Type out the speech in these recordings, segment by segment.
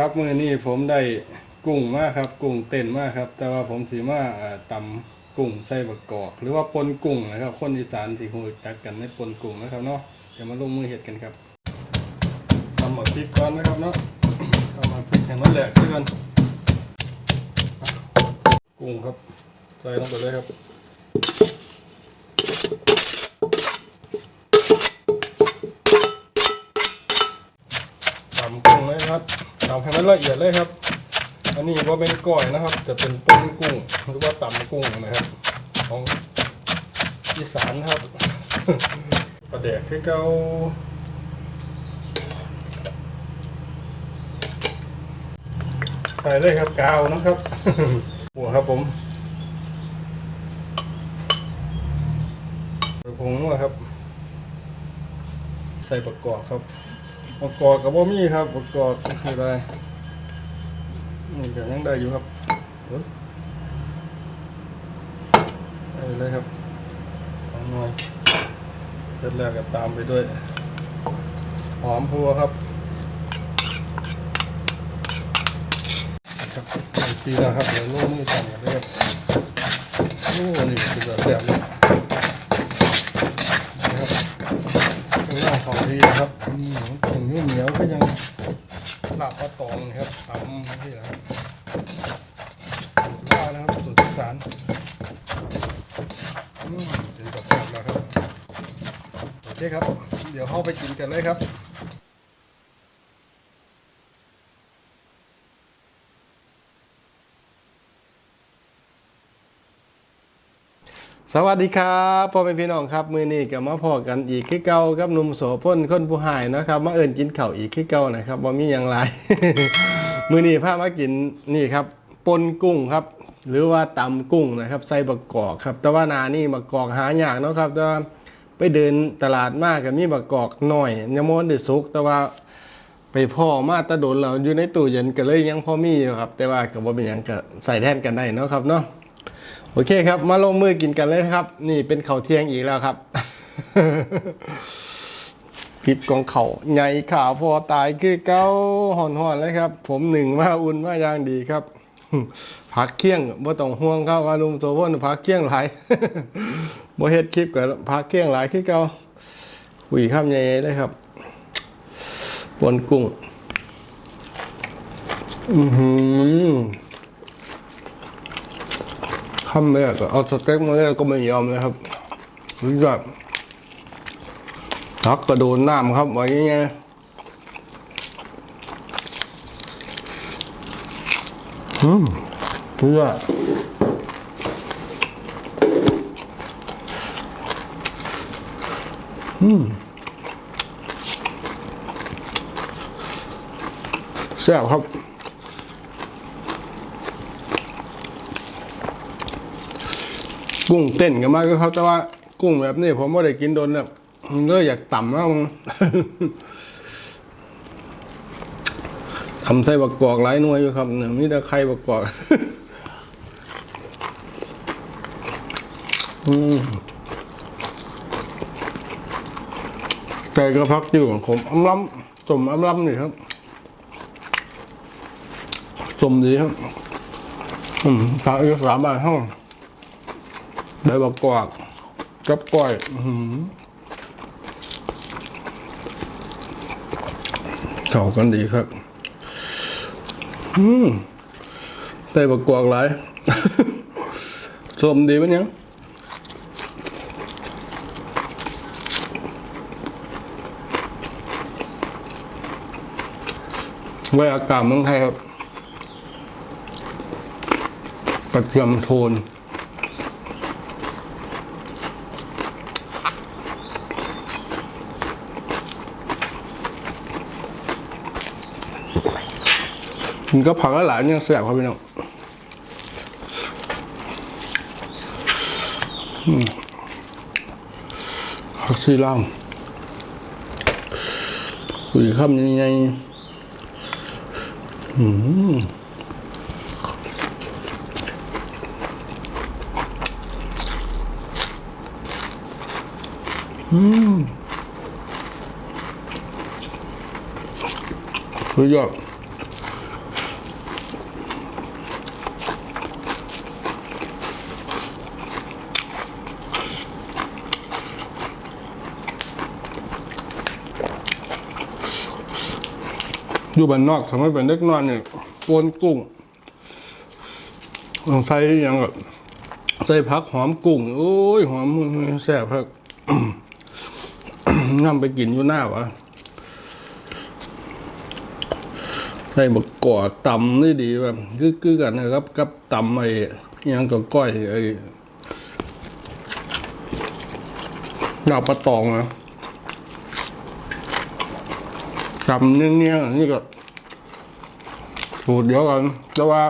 ครับมือนี้ผมได้กุ้งมากครับ กุ้งเต้นมากครับ แต่ว่าผมสีมาอ่าตำกุ้งใส่บะกอกหรือว่าปนกุ้งนะครับ คนอีสานที่หูจักกันในปนกุ้งนะครับเนาะเดี๋ยวมาลงมือเห็ดกันครับทำหมกพริกก่อนนะครับเนาะทำหมกพริกให้มันแหลกด้วยกันกุ้งครับใส่ลงไปเลยครับตำกุ้งเลยครับ ตำให้มันละเอียดเลยครับ อันนี้ว่าเป็นก้อยนะครับ จะเป็นต้นกุ้งหรือว่าตำกุ้งนะครับ ของอีสานครับประเดกให้เกาใส่เลยครับกาวนะครับหัวครับผมผงนัวครับ ใส่ประกอบครับ ประกอบกับบ่มีครับประกอบคืออะไรนี่ก็ยังได้อยู่ครับอ้ยได้เลยครับเอาหน่อยเสร็จแล้วก็ตามไปด้วยหอมพัวครับครับปีล้วครับเดี๋ยวลูกมือสั่งกันเลยครับโอ้นี่คือแบบแบบนี้นะครับ ข้างล่างของดีนะครับอืมถึงนุ่มเหนียวก็ยังหลับปลาตองนะครับทำนี่แหละครับสูตรล่านะครับสูตรอีสานอืมถึงกับแซ่บแล้วครับโอ เคครับ เดี๋ยวเข้าไปกินกันเลยครับสวัสดีครับพ่อแม่พี่น้องครับมือนี้ก็มาพอกันอีกคือเก่ากับหนุ่มโสพลคนผู้หายนะครับมาเอิญกินข้าวอีกคือเก่านะครับว่ามีอย่างไรมือนี้พามากินนี่ครับปนกุ้งครับ หรือว่าตำกุ้งนะครับ ใส่บะกอกครับ แต่ว่านานี่บะกอกหายากเนาะครับแต่ ไปเดินตลาดมากกับมีบะกกอกหน่อยยังมอนได้สุกแต่ว่าไปพ่อมาตะโดนเราอยู่ในตู้เย็นก็เลยยังพอมีอยู่ครับ แต่ว่าก็บ่เป็นหยังก็ใส่แทนกันได้เนาะครับเนาะโอเคครับ มาลงมือกินกันเลยครับ นี่เป็นข้าเที่ยงอีกแล้วครับพิบกองเขาใหญ่ข่าวพอตายคือเก้าห่อนๆเลยครับ ผมหนึ่งมาอุ่นมาอย่างดีครับ ผักเคี่ยงบ่ต้องห่วงครับว่าลุงโซเพ่นผักเคี่ยงหลายบ่เฮ็ดคลิปกับผักเคี่ยงหลายคือเก่าคุยข้ามใหญ่ๆเลยครับปนกุ้ง อือหือทำไม่ได้ก็เอาสเต็กมาเลยก็ไม่ยอมเลยครับรือแบบทักกระโดดน้ำครับไว้ยังไง อืมเพื่ออืมแซ่บครับกุ้งเต้นกันมากก็เขาแต่ว่ากุ้งแบบนี้ผมไม่ได้กินโดนแบบมันก็อยากต่ำมากมึง ทำใส่บักกอกหลายหน่วยอยู่ครับเนี่ยมีแต่ไข่บักกอกอืมไก่ก็พักอยู่ของผมอำล้ำสมอำล้ำนี่ครับสมดีครับอืมสามอีกสามบาทเท่าได้บักกวากกับก้อย อื้อหือเข้ากันดีครับ อืมได้บักกวากหลายสมดีปะเนี่ยไว้อากาศเมืองไทยครับกระเทียมโทน กินก็ผักหลายๆยังแสบครับพี่น้องอืมผักซีล่ามคุยคำยังไงอืมอืมสุดยอด อยู่บ้านนอกทำให้เป็นเล็กน้อยเนี่ยปนกุ้งต้องใส่อยังแบบใส่ผักหอมกุ้งโอ้ยหอมแซ่บครับนำไปกินอยู่หน้าวะใส่บกกอดตำนี่ดีแบบคือๆกันนะครับ กับตำไอ้ยังกับก้อยไอ้ดาวปลาตองนะ ตำเนี้ยๆนี่ก็สูตรเดียวกันแต่ว่า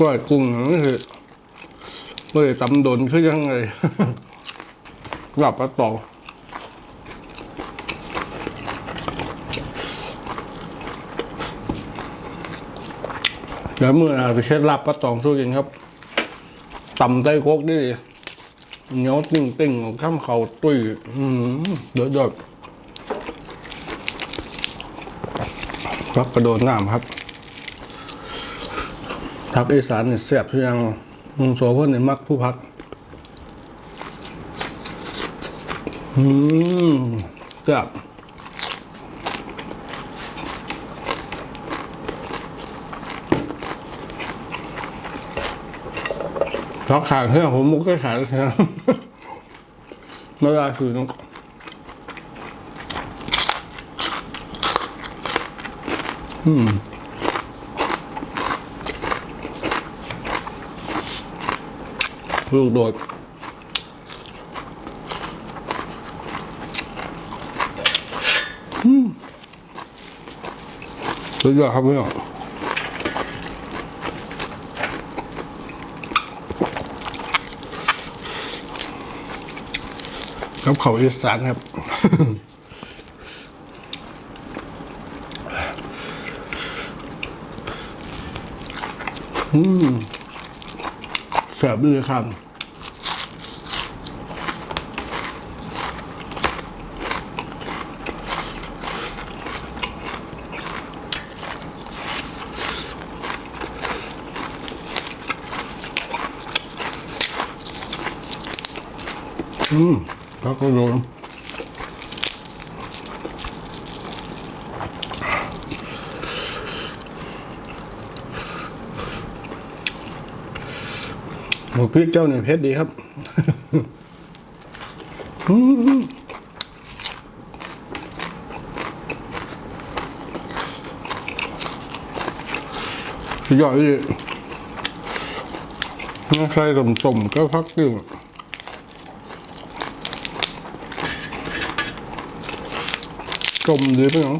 ก้อยกุ้งนี่คือไม่ได้ตำโดนคือยังไงหลับปลาตองเดี๋ยวมื่ออาจจะเคล็ดลับปลาตองสู้กินครับตำไต้โคกนี่ เหนียวติ่งติ่งๆของข้ามเขาตุ้ยอืมเดือดเดือดพักกระโดดน้ำครับ ทักอีสานเนี่ยแซ่บเพียงมุงโซเพิ่นเนี่ยมักผู้พัก อืมแซ่บ ทักขางเพื่อนผมมุกก็ขายเลยนะไม่ได้คือต้องอืมลูกโดดอืมสุดยอดครับพี่น้อง กับเขาวอีสานครับ อืมแสบเลยครับอืม แล้วก็โดนหมูพริกเจ้าเนี่ยเผ็ดดีครับอืมสุดยอดเลยนี่ใส่ต้มๆก็พักตึง จมดีไปเนาะ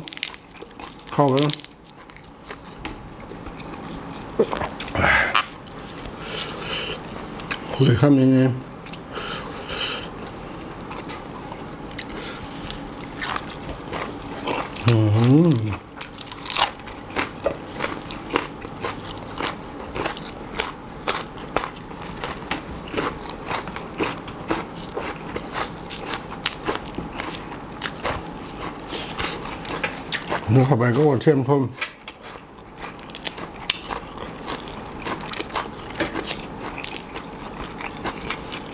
เข้าไปแล้วคุยคำยังไงอืม นื้อเข้าไปก็เทียมพม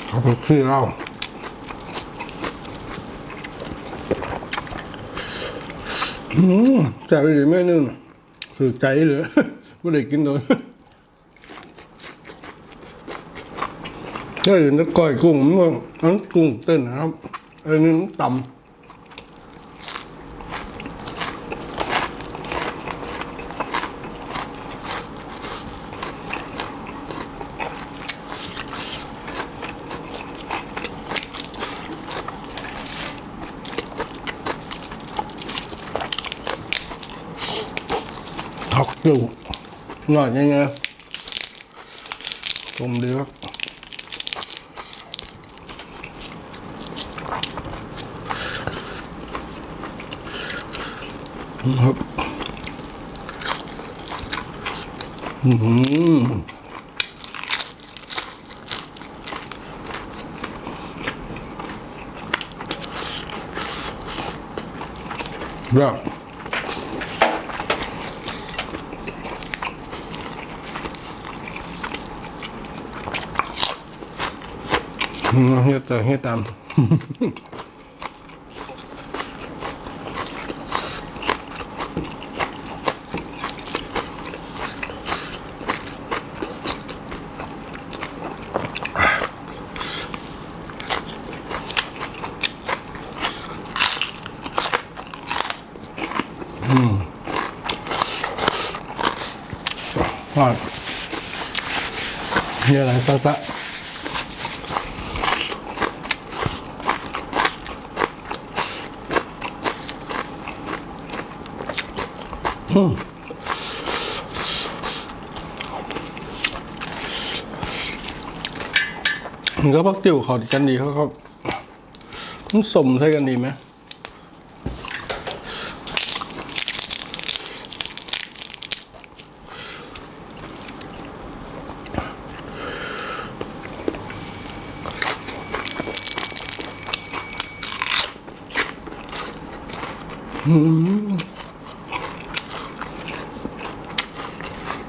เอาไปขี้เหล้าอืมแต่ไปดีแม่นึงคือใจเลยไม่ได้กินเลยถ้าอื่นจะก้อยกุ้งมันว่าอันกุ้งเต้นนะครับอันนี้ต่ำ ถอกอยู่ หน่อยยังไงต้มดีครับครับอืมแบบ như tờ như tầm ừ. Rồi. Giờ lại sao ta? มันก็พักติวเขากันดีเขาเขามันสมใช่กันดีไหม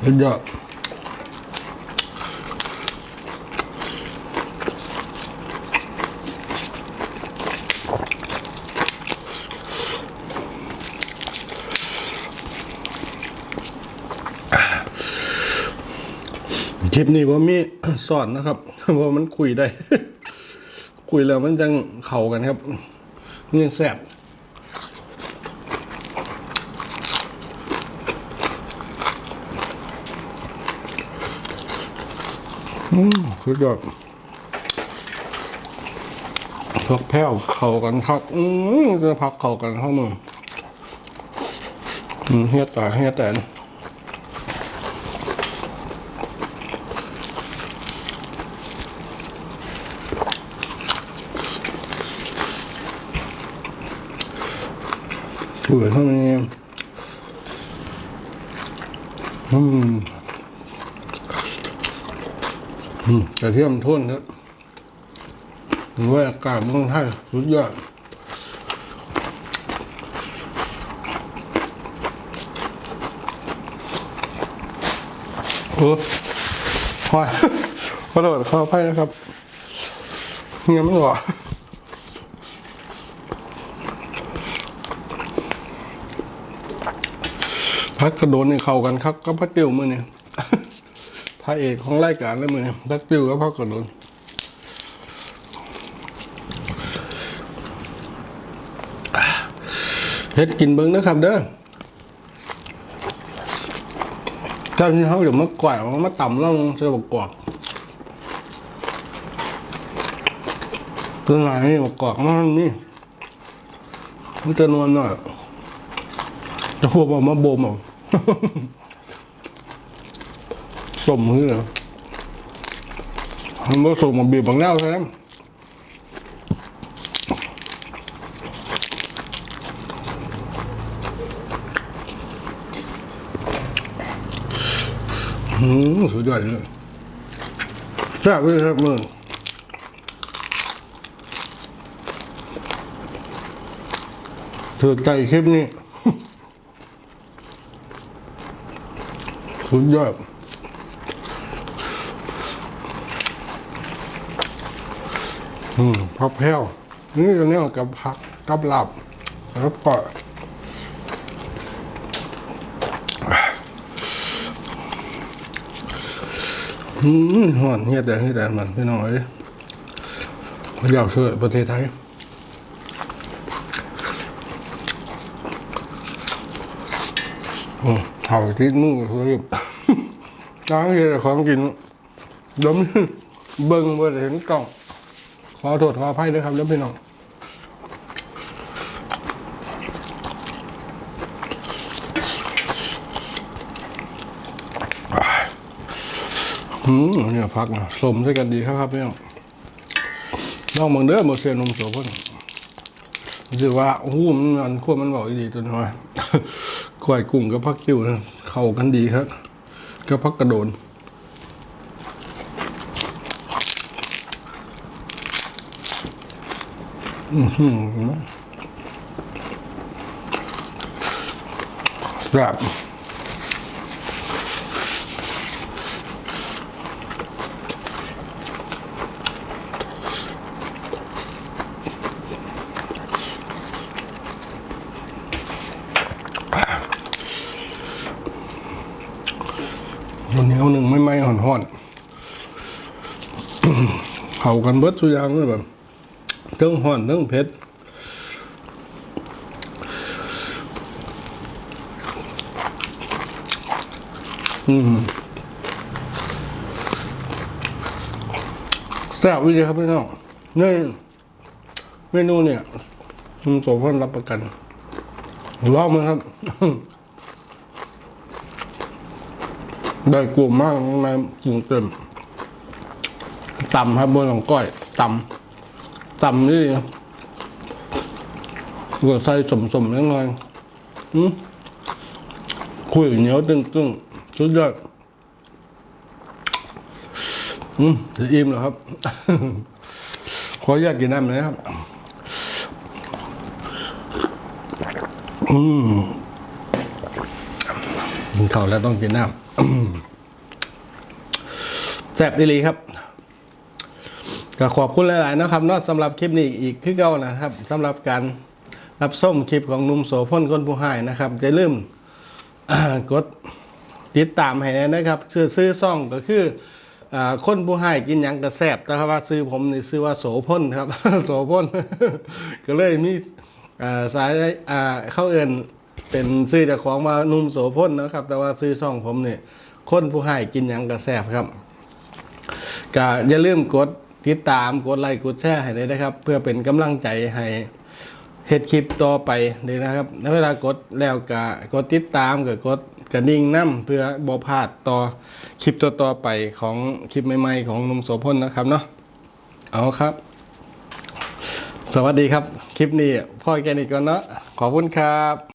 สุดยอดคลิปนี้ว่ามีสอนนะครับว่ามันคุยได้ คุยแล้วมันจังเข่ากันครับนี่แซ่บ อืมสุดยอดพักแพ้วเข้ากันคัก อืมจะพักเข้ากันเข้ามืออืมเฮียตาเฮียแต่นสวยเท่านี้อืม อืม กระเทียมทุ่นครับมันว่าอากาศเมืองไทยสุดยอดโอ้ยขอโทษขออภัยนะครับเงียบไม่หรอพักกระโดนนี่เข้ากันครับก็พักเตียวมือเนี่ย พระเอกของรายการเลยมือนักติวกับพ่อกระโดนเฮ็ดกินเบิ้งนะครับเด้อเจ้าที่เขาเดี๋ยวมากวาดมันมาต่ำล่องเสื้อบอกกอกตัวไหนบอกกอกมันนี่มันจะนวลหน่อยจะพวกเอามาโบมเอา สมมือเหรอมันผสมมาบีบบางแนวใช่ไหมอืมสุดยอดเลยแซ่บเลยครับมึงถือใจคลิปนี้ สุดยอด อืมผักแพ้วนี่จะเนี่ยกับผักกับหลับ แล้วก็อืมหอนเฮียแต่เฮียแต่มันพี่น้องเอ้ยอยากช่วยประเทศไทยโอ้เห่าที่มือคือน้ำเฮียแต่ของกินดมเบิ่งบ่เห็นกล่อง ขอโทษขออภัยด้วยครับแล้วพี่น้องอืมเนี่ยพักนะสมด้วยกันดีครับครับพี่น้องน้องเมืองเด้อมาเซียนมโสเพ่นรู้ว่าโอ้มันมันควมันบอกดีจนว่ากล้วยกุ้งกับพักกิ้วนะเข้ากันดีครับกับพักกระโดน ครับวันนี้เอาหนึ่งไม่ไม่ห่อนห่อนๆเผากันเบิดสุดอยางเลยแบบ ทั้งห่อนเทั้งเผ็ดอืมแซ่บวิเลยครับพี่น้องนี่เมนูเนี่ยคุณโสพลรับประกันลองมั้ยครับ ได้กลุ่มมากในกลุ่มเต็มต่ำครับบนของก้อยต่ำ ตำนี่ก็ใส่สมๆนิดหน่อยอืมคุยเหนียวตึงๆสุดยอดอืมจะอิ่มแล้วครับ ขออนุญาตกินน้ำหน่อยนะครับ อืมกินข้าวแล้วต้องกินน้ำแซ่บดีหลีครับ ก็ขอบคุณหลายๆนะครับนอกสำหรับคลิปนี้อีกคือเก่านะครับสำหรับการรับส้มคลิปของนุ่มโสพลคนผู้หายนะครับจะลืมกดติดตามให้นะครับซื้อซื้อซ่องก็คือคนผู้ให้กินยังกระแซบแต่ว่าซื้อผมนี่ซื้อว่าโสพลครับ โสพลก็เลยมีสายเข้าเอินเป็นซื้อจากของมานุ่มโสพลนนะครับ แต่ว่าซื้อซ่องผมนี่คนผู้ให้กินยังกระแซบครับก็อย่าลืมกด ติดตามกดไลค์กดแชร์ให้เลยนะครับ เพื่อเป็นกำลังใจให้เฮ็ดคลิปต่อไปเลยนะครับแล้วเวลากดแล้วก็กดติดตามกับกดกระดิ่งน้ำเพื่อบ่พลาดต่อคลิปต่อๆไปของคลิปใหม่ๆของนุ่มโสพลนะครับเนาะเอาครับ สวัสดีครับ คลิปนี้พ่อแกนิกก่อนเนาะขอบคุณครับ